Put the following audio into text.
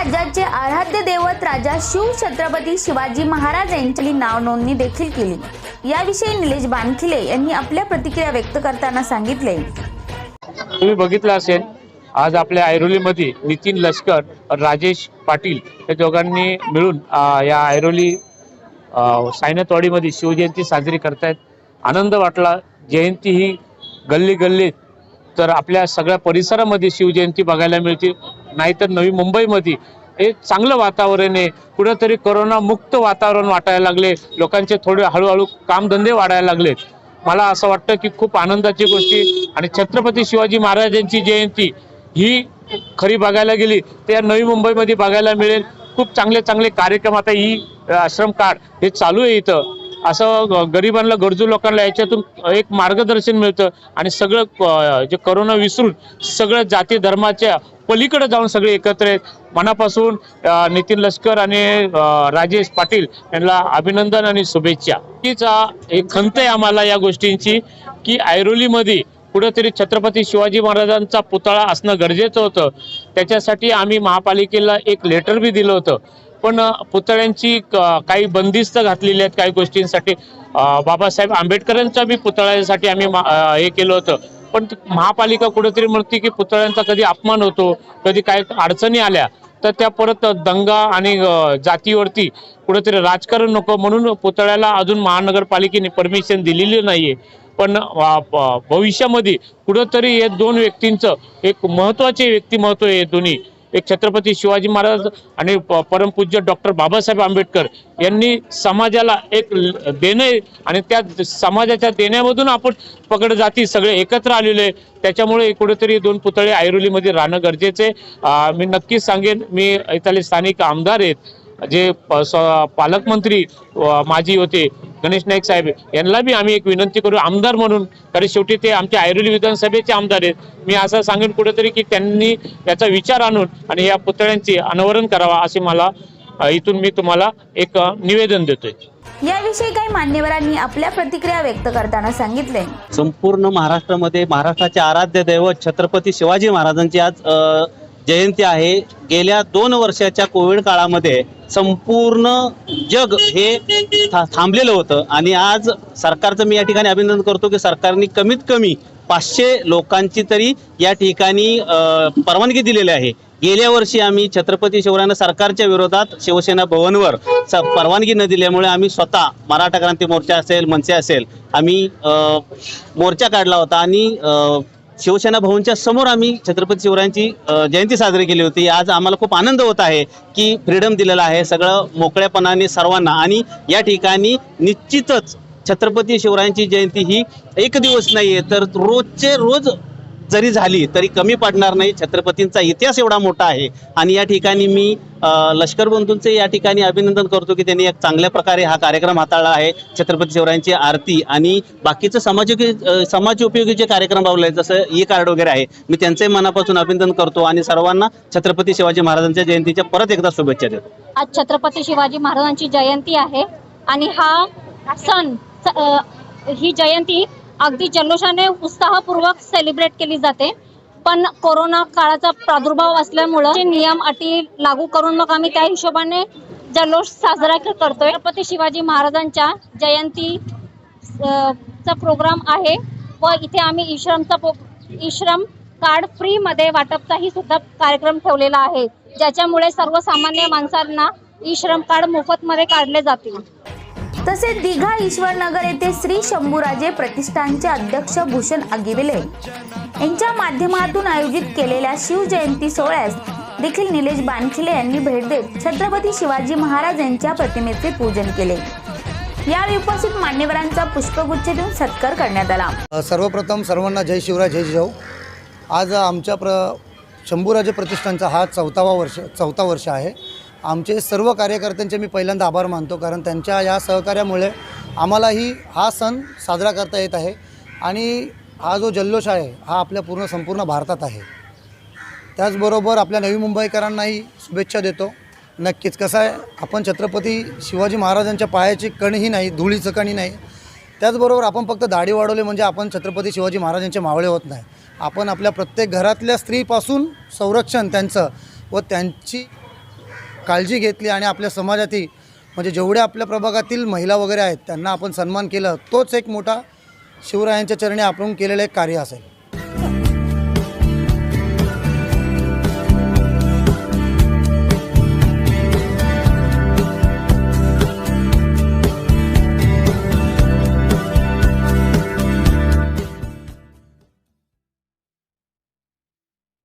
राज्याचे आराध्य देवत शिव छत्रपती शिवाजी महाराज यांची नाव नोंदणी देखील केली. याविषयी निलेश बानखिले यांनी आपल्या प्रतिक्रिया व्यक्त करताना सांगितले. तुम्ही बघितलं असेल आज आपल्या ऐरोलीमध्ये नितीन लष्कर राजेश पाटील या दोघांनी मिळून या ऐरोली अं, शिवजयंती साजरी करतायत. आनंद वाटला जयंती ही गल्ली गल्लीत तर आपल्या सगळ्या परिसरामध्ये शिवजयंती बघायला मिळते नाहीतर नवी मुंबईमध्ये. हे चांगलं वातावरण आहे. कुठंतरी करोना मुक्त वातावरण वाटायला लागले. लोकांचे थोडे हळूहळू कामधंदे वाढायला लागलेत. मला असं वाटतं की खूप आनंदाची गोष्टी आणि छत्रपती शिवाजी महाराजांची जयंती ही खरी बघायला गेली तर नवी मुंबईमध्ये बघायला मिळेल. खूप चांगले चांगले कार्यक्रम आता ही आश्रम कार्ड हे चालू आहे इथं. असं गरिबांना गरजू लोकांना याच्यातून एक मार्गदर्शन मिळतं आणि सगळं जे करोना विसरून सगळं जाती धर्माच्या पलीकडे जाऊन सगळे एकत्र आहेत. मनापासून नितीन लष्कर आणि राजेश पाटील यांना अभिनंदन आणि शुभेच्छा. हीच एक खंत आहे आम्हाला या गोष्टींची की ऐरोलीमध्ये कुठेतरी छत्रपती शिवाजी महाराजांचा पुतळा असणं गरजेचं होतं. त्याच्यासाठी आम्ही महापालिकेला एक लेटर बी दिलं होतं. पण पुतळ्यांची क- काही बंदिस्त घातलेली आहेत काही गोष्टींसाठी. बाबासाहेब आंबेडकरांच्या बी पुतळ्यासाठी आम्ही मा- हे केलं होतं. पण महापालिका कुठेतरी म्हणते की पुतळ्यांचा कधी अपमान होतो कधी काय अडचणी आल्या तर त्या परत दंगा आणि जातीवरती कुठेतरी राजकारण नको म्हणून पुतळ्याला अजून महानगरपालिकेने परमिशन दिलेली नाहीये. पण भविष्यामध्ये कुठंतरी हे दोन व्यक्तींचं एक महत्त्वाचे व्यक्तिमत्व आहे हे दोन्ही. एक छत्रपती शिवाजी महाराज आणि प- परमपूज्य डॉक्टर बाबासाहेब आंबेडकर यांनी समाजाला एक ल- देणं आहे. आणि त्या समाजाच्या देण्यामधून आपण पकड जाती सगळे एकत्र आलेले त्याच्यामुळे कुठेतरी दोन पुतळे ऐरोलीमध्ये राहणं गरजेचे आहे. मी नक्कीच सांगेन मी इथले स्थानिक आमदार आहेत. जे प- स- पालकमंत्री अ, माजी होते. गणेश नाईक साहेब यांना बी आम्ही एक विनंती करू आमदार म्हणून. कारण शेवटी ते आमच्या ऐरोली विधानसभेचे आमदार आहेत. मी असं सांगेन कुठेतरी की त्यांनी याचा विचार आणून आणि या पुतळ्यांचे अनावरण करावा असे मला इथून मी तुम्हाला एक निवेदन देतोय. याविषयी काही मान्यवरांनी आपल्या प्रतिक्रिया व्यक्त करताना सांगितले. संपूर्ण महाराष्ट्रामध्ये महाराष्ट्राचे आराध्य दैवत छत्रपती शिवाजी महाराजांची आज जयंती आहे. गेल्या दोन वर्षाच्या कोविड काळामध्ये संपूर्ण जग हे था- थांबलेलं होतं. आणि आज सरकारचं मी या ठिकाणी अभिनंदन करतो की सरकारने कमीत कमी पाचशे लोकांची तरी या ठिकाणी परवानगी दिलेली आहे. गेल्या वर्षी आम्ही छत्रपती शिवरायांना सरकारच्या विरोधात शिवसेना भवनवर स- परवानगी न दिल्यामुळे आम्ही स्वतः मराठा क्रांती मोर्चा असेल मनसे असेल आम्ही मोर्चा काढला होता. आणि शिवसेना भवनच्या समोर आम्ही छत्रपती शिवरायांची जयंती साजरी केली होती. आज आम्हाला खूप आनंद होत आहे की फ्रीडम दिलेला आहे. सगळं मोकळ्यापणाने सर्वांना आणि या ठिकाणी निश्चितच छत्रपती शिवरायांची जयंती ही एक दिवस नाही आहे तर रोजचे रोज जरी झाली तरी कमी पडणार नाही. छत्रपतींचा इतिहास एवढा मोठा आहे. आणि या ठिकाणी मी लष्कर बंधूंचे या ठिकाणी अभिनंदन करतो की त्यांनी एक चांगल्या प्रकारे हा कार्यक्रम हाताळला आहे. छत्रपती शिवरायांची आरती आणि बाकीचं समाजोपयोगी समाजोपयोगी जे कार्यक्रम राबवले जसं ई कार्ड वगैरे आहे मी त्यांचंही मनापासून अभिनंदन करतो आणि सर्वांना छत्रपती शिवाजी महाराजांच्या जयंतीच्या परत एकदा शुभेच्छा देतो. आज छत्रपती शिवाजी महाराजांची जयंती आहे आणि हा सण ही जयंती अगदी जल्लोषाने उत्साहपूर्वक सेलिब्रेट केली जाते. पण कोरोना काळाचा प्रादुर्भाव असल्यामुळं नियम अटी लागू करून मग आम्ही त्या हिशोबाने जल्लोष साजरा करतोय. छत्रपती शिवाजी महाराजांच्या जयंती चा प्रोग्राम आहे व इथे आम्ही इश्रमचा प्रो- इश्रम कार्ड फ्री मध्ये वाटपचाही सुद्धा कार्यक्रम ठेवलेला आहे. ज्याच्यामुळे सर्वसामान्य माणसांना ई श्रम कार्ड मोफत मध्ये काढले जातील. तसेच दिघा ईश्वरनगर येथे श्री शंभूराजे प्रतिष्ठानचे अध्यक्ष भूषण आगिविले यांच्या माध्यमातून आयोजित केलेल्या शिवजयंती सोहळ्यास देखील निलेश बानखिले यांनी भेट देत छत्रपती शिवाजी महाराज यांच्या प्रतिमेचे पूजन केले. यावेळी उपस्थित मान्यवरांचा पुष्पगुच्छ देऊन सत्कार करण्यात आला. सर्वप्रथम सर्वांना जय शिवराय जय जाऊ आज आमच्या प्र शंभूराजे प्रतिष्ठानचा हा चौथावा वर्ष चौथा वर्ष आहे. आमचे सर्व कार्यकर्त्यांचे मी पहिल्यांदा आभार मानतो कारण त्यांच्या या सहकार्यामुळे आम्हालाही हा सण साजरा करता येत आहे. आणि हा जो जल्लोष आहे हा आपल्या पूर्ण संपूर्ण भारतात आहे. त्याचबरोबर आपल्या नवी मुंबईकरांनाही शुभेच्छा देतो. नक्कीच कसं आहे आपण छत्रपती शिवाजी महाराजांच्या पायाची कणही नाही धुळीचं कणी नाही. त्याचबरोबर आपण फक्त दाढी वाढवली म्हणजे आपण छत्रपती शिवाजी महाराजांचे मावळे होत नाही. आपण आपल्या प्रत्येक घरातल्या स्त्रीपासून संरक्षण त्यांचं व त्यांची काळजी घेतली आणि आपल्या समाजातील म्हणजे जेवढ्या आपल्या प्रभागातील महिला वगैरे आहेत त्यांना आपण सन्मान केलं तोच एक मोठा शिवरायांच्या चरणी आपण केलेलं एक कार्य असेल.